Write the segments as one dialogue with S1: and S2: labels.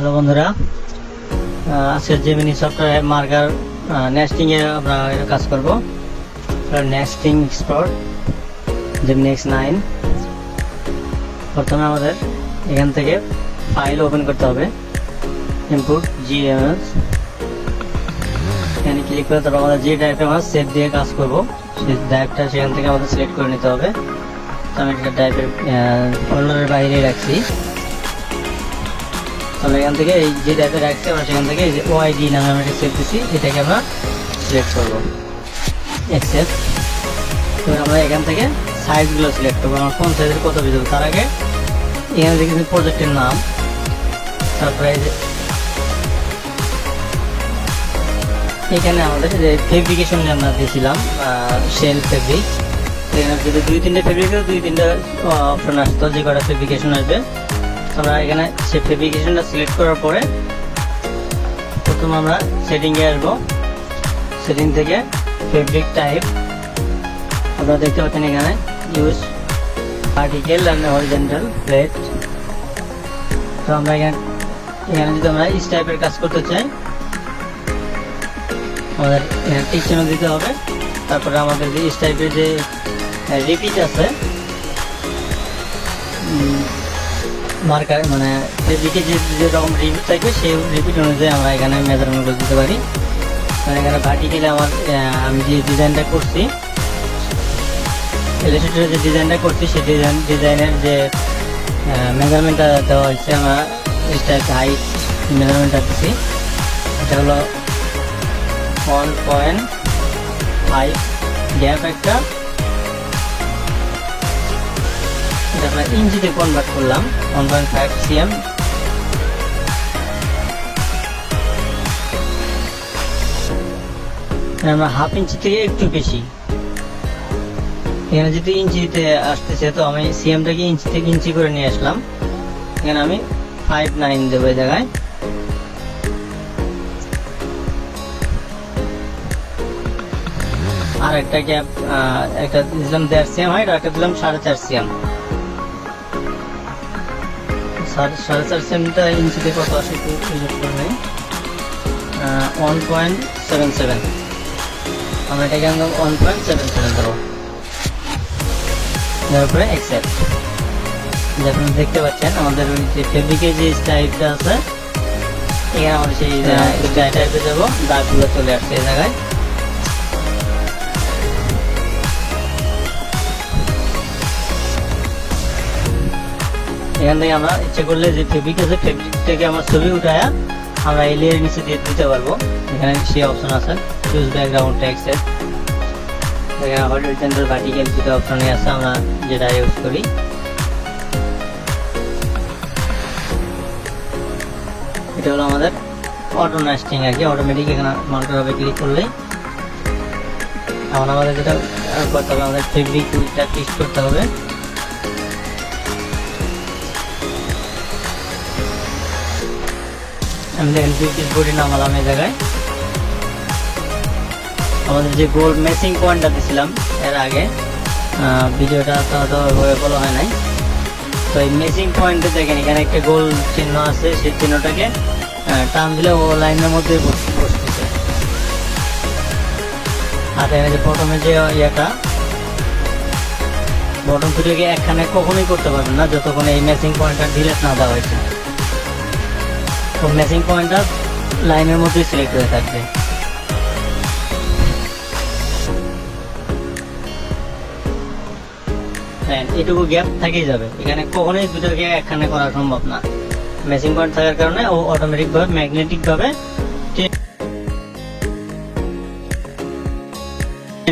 S1: Hello বন্ধুরা আজকে Gemini software marker nesting এ আমরা কাজ করব। Nesting expert Gemini X nine প্রথমে আমাদের এখান থেকে ফাইল ওপেন করতে হবে। ইনপুট জিএমএস এখানে ক্লিক করে তারপর আমাদের যে ড্রাইভে আমরা সেভ দিয়ে কাজ করব, সেই ড্রাইভটা সেখান থেকে আমাদের সিলেক্ট করে নিতে হবে। আমি এটা ড্রাইভের ফোল্ডারের বাইরে রাখছি। আমরা এখান থেকে এই যে ড্রাইভে রাখছি, আমরা সেখান থেকে যে ওআইডি নামে আমরা সেভ দিচ্ছি এটাকে আমরা সিলেক্ট করব। অ্যাকসেপ্ট তো আমরা এখান থেকে সাইজগুলো সিলেক্ট করব। আমার কোন সাইজের কত ভিডিও তার আগে এখানে দেখেছি প্রজেক্টের নাম। তারপরে এখানে আমাদের যে ফেব্রিকেশন আমরা দিয়েছিলাম শেল ফেব্রিক যদি দুই তিনটে ফেব্রিক দুই তিনটে অপশন আসতো, যে কটা ফেব্রিকেশন আসবে। আমরা এখানে সেই ফেব্রিকেশনটা সিলেক্ট করার পরে প্রথম আমরা সেটিংয়ে আসব। সেটিং থেকে ফেব্রিক টাইপ আপনারা দেখতে পাচ্ছেন এখানে use particle and horizontal plate তো আমরা এখানে এখানে যদি আমরা ইস টাইপের কাজ করতে চাই, আমাদের এখানে টিক দিতে হবে। তারপরে আমাদের যে ইস টাইপের যে রিপিট আছে মার্কার মানে ফেব্রিকে যে যেরকম রিপিট থাকবে, সেই রিপিট অনুযায়ী আমরা এখানে মেজারমেন্ট করে দিতে পারি। মানে এখানে ভার্টিক্যালি আমার আমি যে ডিজাইনটা করছি ইলাস্ট্রেটরে যে ডিজাইনটা করছি, সেই ডিজাইন ডিজাইনের যে মেজারমেন্টটা দেওয়া হয়েছে, আমরা স্টাইল হাইট মেজারমেন্টটা দিচ্ছি। এটা হলো ওয়ান পয়েন্ট ফাইভ গ্যাপ একটা। এটা আমরা ইঞ্চিতে কনভার্ট করলাম ওয়ান পয়েন্ট ফাইভ সিএম আমরা হাফ ইঞ্চি থেকে একটু বেশি। এখানে যদি ইঞ্চিতে আসতেছে, তো আমি সিএমটাকে ইঞ্চি থেকে ইঞ্চি করে নিয়ে আসলাম। এখানে আমি ফাইভ নাইন দেবো এই জায়গায়। আর একটা গ্যাপ একটা দিলাম দেড় সিএম হাইট আর একটা দিলাম সাড়ে চার সিএম সাড়ে চার সিএমটা ইঞ্চিতে কত আসে একটু হিসাব করে নেই ওয়ান পয়েন্ট সেভেন সেভেন আমরা এটাকে আমরা ওয়ান পয়েন্ট সেভেন সেভেন দেবো তারপরে অ্যাকসেপ্ট যে আপনারা দেখতে পাচ্ছেন আমাদের যে ফেব্রিকের যে স্টাইলটা আছে এখানে আমাদের সেই টাইপে যাব দাগগুলো চলে আসছে এই জায়গায়। এখান থেকে আমরা ইচ্ছে করলে যে ফেব্রিক আছে ফেব্রিক থেকে আমরা ছবি উঠায়া আমরা এই লেয়ার নিচে দিয়ে দিতে পারব। এখানে সেই অপশন আছে চুজ ব্যাকগ্রাউন্ড টেক্সট এখানে হরিজেন্টাল ভার্টিক্যাল দুটো অপশনে আছে আমরা যেটা ইউজ করি। এটা হলো আমাদের অটো নাস্টিং আর কি অটোমেটিক এখানে মাউন্টার হবে ক্লিক করলেই। এখন আমাদের যেটা করতে হবে, আমাদের ফেব্রিক টুলটা ফিক্স করতে হবে। আমি দেখেন পিস বডি নামালাম এই জায়গায়। আমাদের যে গোল মেসিং পয়েন্টটা দিছিলাম এর আগে ভিডিওটা তো ওইভাবে বলা হয় নাই। তো এই মেসিং পয়েন্টে দেখেন, এখানে একটা গোল চিহ্ন আছে, সেই চিহ্নটাকে টান দিলে ও লাইনের মধ্যে বস- বসতেছে। আর এখানে যে প্রথমে যে ইয়েটা বটম ভিডিওকে একখানে কখনোই করতে পারবেন না, যতক্ষণ এই মেসিং পয়েন্টটা ডিলেট না দেওয়া হয়েছে। তো মেসিং পয়েন্টটা লাইনের মধ্যেই সিলেক্ট হয়ে থাকবে। হ্যাঁ এটুকু গ্যাপ থেকেই যাবে। এখানে কখনোই দুটোকে একখানে করা সম্ভব না। মেসিং পয়েন্ট থাকার কারণে ও অটোমেটিক ভাবে ম্যাগনেটিক ভাবে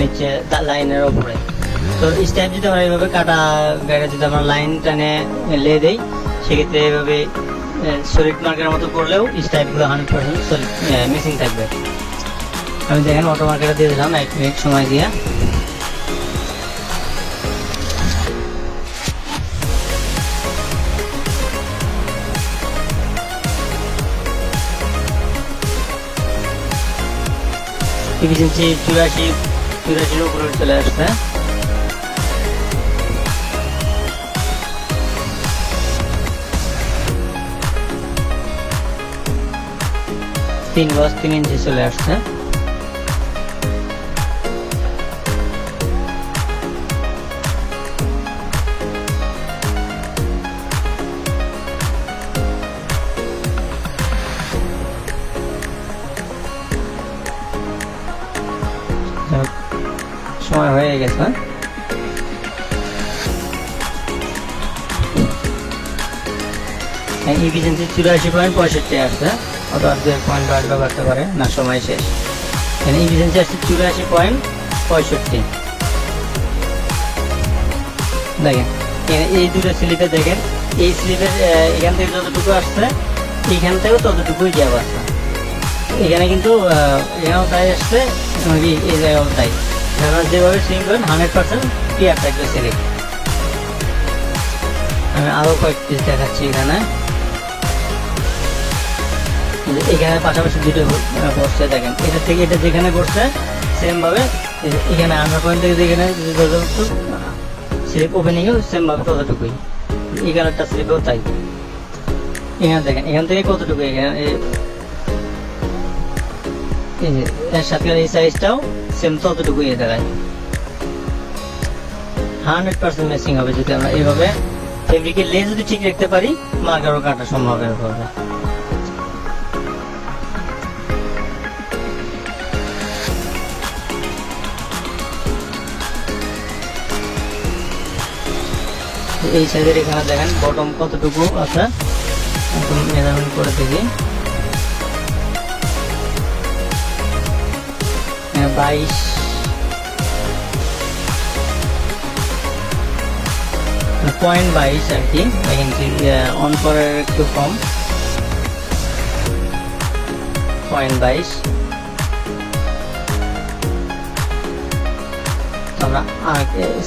S1: নিচ্ছে লাইনের ওপরে। তো স্টেপ যদি আমরা এইভাবে কাটা গাড়ি যদি আমরা লাইন টানে লে দেই, সেক্ষেত্রে এইভাবে সলিড মার্কের মতো করলেও স্টাইপগুলো হান্ড্রেড পার্সেন্ট সলিড মিসিং থাকবে। আমি দেখেন অটো মার্কেটে দিয়ে দিলাম, এক মিনিট সময় দিয়ে। এফিসিয়েন্সি চুরাশি, চুরাশির উপরে চলে আসছে। তিন গজ তিন ইঞ্চি চলে আসছে। সময় হয়ে গেছে ইফিসিয়েন্সি চুরাশি পয়েন্ট পঁয়ষট্টি আসছে অথবা দু এক পয়েন্ট বাড়বে বাড়তে পারে, না, সময় শেষ। এখানে ইফিসিয়েন্সি আসছে চুরাশি পয়েন্ট পঁয়ষট্টি। দেখেন, এখানে এই দুটো স্লিপে দেখেন, এই স্লিপের এখান থেকে যতটুকু আসছে এখান থেকেও ততটুকুই গ্যাপ আসছে এখানে কিন্তু এখানেও তাই আসছে এই জায়গাও তাই। যেভাবে সুইং করেন হান্ড্রেড পার্সেন্ট ক্লিয়ার থাকবে স্লিপ আমি আরও কয়েক পিস দেখাচ্ছি এখানে। এখানে পাশাপাশি দুটো বসছে দেখেন। এটা থেকে এটা যেখানে বসছে সেম ভাবে এই যে এখানে আন্ডার পয়েন্ট থেকে যেখানে স্লিপ ওপেনিংও সেম ভাবে ততটুকুই। এই কালারটা স্লিপেও তাই। এখানে দেখেন, এখান থেকে কতটুকু এখানে? এর সাথে এই সাইজটাও সেম ততটুকুই দেখায়। হান্ড্রেড পার্সেন্ট ম্যাচিং হবে যদি আমরা এইভাবে ফেব্রিকের লে যদি ঠিক রাখতে পারি মার্কারও কাটা সম্ভব হবে এই সাইজের এখানে দেখেন বটম কতটুকু আছে, একদম মেজারমেন্ট করে দেখি। বাইশ। পয়েন্ট বাইশ আর কি ইঞ্চি অন করার একটু কম। পয়েন্ট বাইশ। আমরা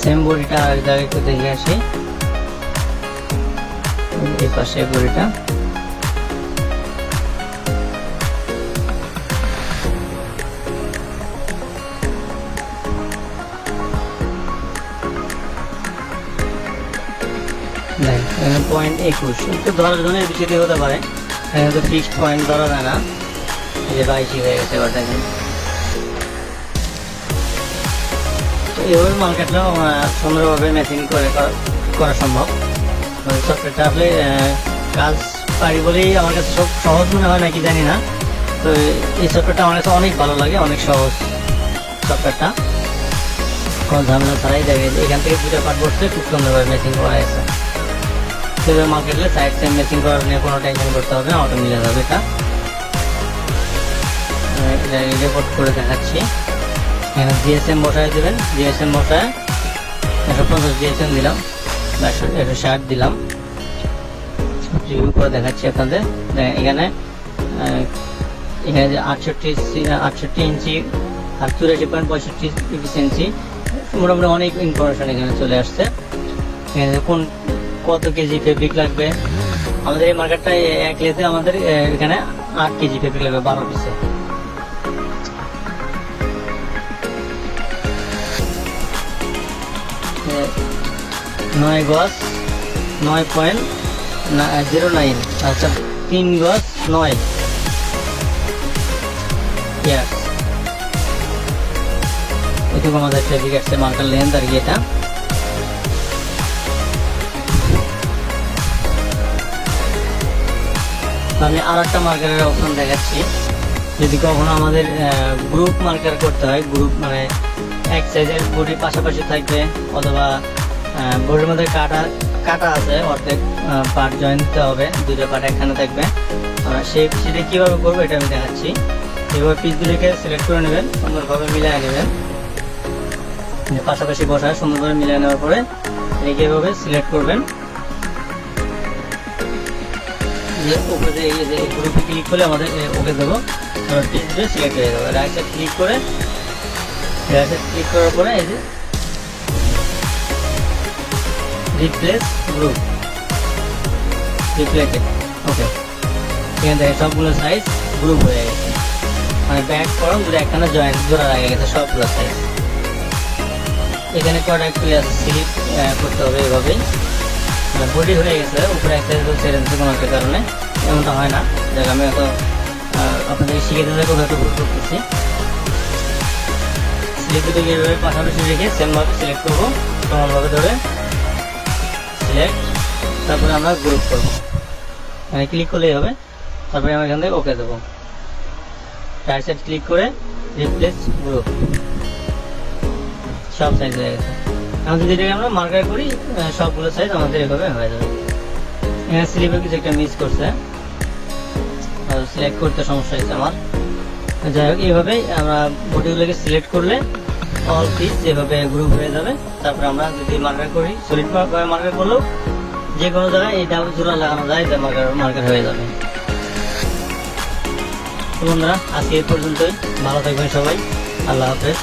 S1: সেম বডিটা আরেক একটু দেখে আসি। এই পাশে বডিটা। পয়েন্ট একুশ। একটু ধরার জন্য বেশি হতে পারে। তো ফিক্সড পয়েন্ট ধরা যায় না যে বাইশই হয়ে গেছে, এবার এভাবে মার্কেটটা সুন্দরভাবে ম্যাচিং করে করা- সম্ভব। সফটওয়্যারটা আসলে কাজ পারি বলেই আমার কাছে সব সহজ মনে হয় নাকি জানি না। তো এই সফটওয়্যারটা আমার কাছে অনেক ভালো লাগে, অনেক সহজ সফটওয়্যারটা কোনো ঝামেলা ছাড়াই দেখে এখান থেকে দুটো পার্ট বসছে খুব সুন্দরভাবে ম্যাচিং করা হয়েছে সেভাবে মার্কেটে সাইড টাইম ম্যাচিং করার নিয়ে কোনো টেনশন করতে হবে না অটো মিলে যাবে এটা। রেকর্ড করে দেখাচ্ছি। এখানে জিএসএম বসায় দেবেন। জিএসএম বসায় একশো পঞ্চাশ জিএসএম দিলাম। একশো একশো ষাট দিলাম। রিভিউ করে দেখাচ্ছি আপনাদের। এখানে এখানে যে আটষট্টি আটষট্টি ইঞ্চি আর চুরাশি পয়েন্ট পঁয়ষট্টি ইঞ্চি মোটামুটি অনেক ইনফরমেশন এখানে চলে আসছে। এখানে কোন কত কেজি ফেব্রিক লাগবে? আমাদের এই মার্কেটটা এক লেতে আমাদের এখানে আট কেজি ফেব্রিক লাগবে, বারো পিসে। নয় গজ, নয় পয়েন্ট জিরো নাইন আচ্ছা তিন গজ, নয়। এটুকু আমাদের ফেব্রিক আসছে, মার্কার লেন্থ আর কি এটা। আমি আর একটা মার্কারের অপশন দেখাচ্ছি। যদি কখনো আমাদের গ্রুপ মার্কার করতে হয় গ্রুপ মানে এক সাইজের বডি পাশাপাশি থাকবে, অথবা বডির মধ্যে কাটা কাটা আছে, অর্ধেক পার্ট জয়েন দিতে হবে দুটো পার্ট একখানে থাকবে। সেই সেটা কীভাবে করব এটা আমি দেখাচ্ছি। এভাবে পিসগুলিকে সিলেক্ট করে নেবেন, সুন্দরভাবে মিলিয়ে নেবেন। পাশাপাশি বসায় সুন্দরভাবে মিলিয়ে নেওয়ার পরে এটাকে এভাবে সিলেক্ট করবেন। গ্রুপে ক্লিক করলে আমাদের ওকে দেবো পিসগুলো সিলেক্ট হয়ে যাবে রাইট ক্লিক করে রাইট ক্লিক করার পরে এই যে রিপ্লেস গ্রুপ রিপ্লেটেড ওকে এখানে দেখেন সবগুলো সাইজ গ্রুপ হয়ে গেছে মানে ব্যাক করম দুটো একখানে জয়েন্ট জোড়া লাগে গেছে সবগুলো সাইজ এখানে কটা একটু স্লিপ করতে হবে এভাবেই মানে বডি হয়ে গেছে, উপরে একটা ছেড়ে দিচ্ছে কোনো একটা কারণে, এমনটা হয় না। দেখ আমি এত আপনাদের শিখে দিতে একটা ভুল করতেছি। সিলেক্ট দুটোকে পাশাপাশি রেখে সেমভাবে সিলেক্ট করব, সমানভাবে ধরে সিলেক্ট তারপরে আমরা গ্রুপ করব। এখানে ক্লিক করলেই হবে, তারপরে আমরা এখান থেকে ওকে দেবো। রাইট সাইড ক্লিক করে রিপ্লেস গ্রুপ সব সাইজ হয়ে গেছে। যদি এটাকে আমরা মার্কার করি সবগুলো সাইজ আমাদের এভাবে হয়ে যাবে। কিছু একটা মিস করছে। সিলেক্ট করতে সমস্যা হয়েছে আমার। যাই হোক এইভাবেই আমরা বডিগুলোকে সিলেক্ট করলে অল পিস গ্রুপ হয়ে যাবে, তারপরে আমরা যদি মার্কার করি সলিড মার্কার করলেও যে কোনো জায়গায় এই ডাবল জোড়া লাগানো যায় এটা মার্কার মার্কার হয়ে যাবে। বন্ধুরা, আজকে এই পর্যন্তই। ভালো থাকবেন সবাই। আল্লাহ হাফেজ।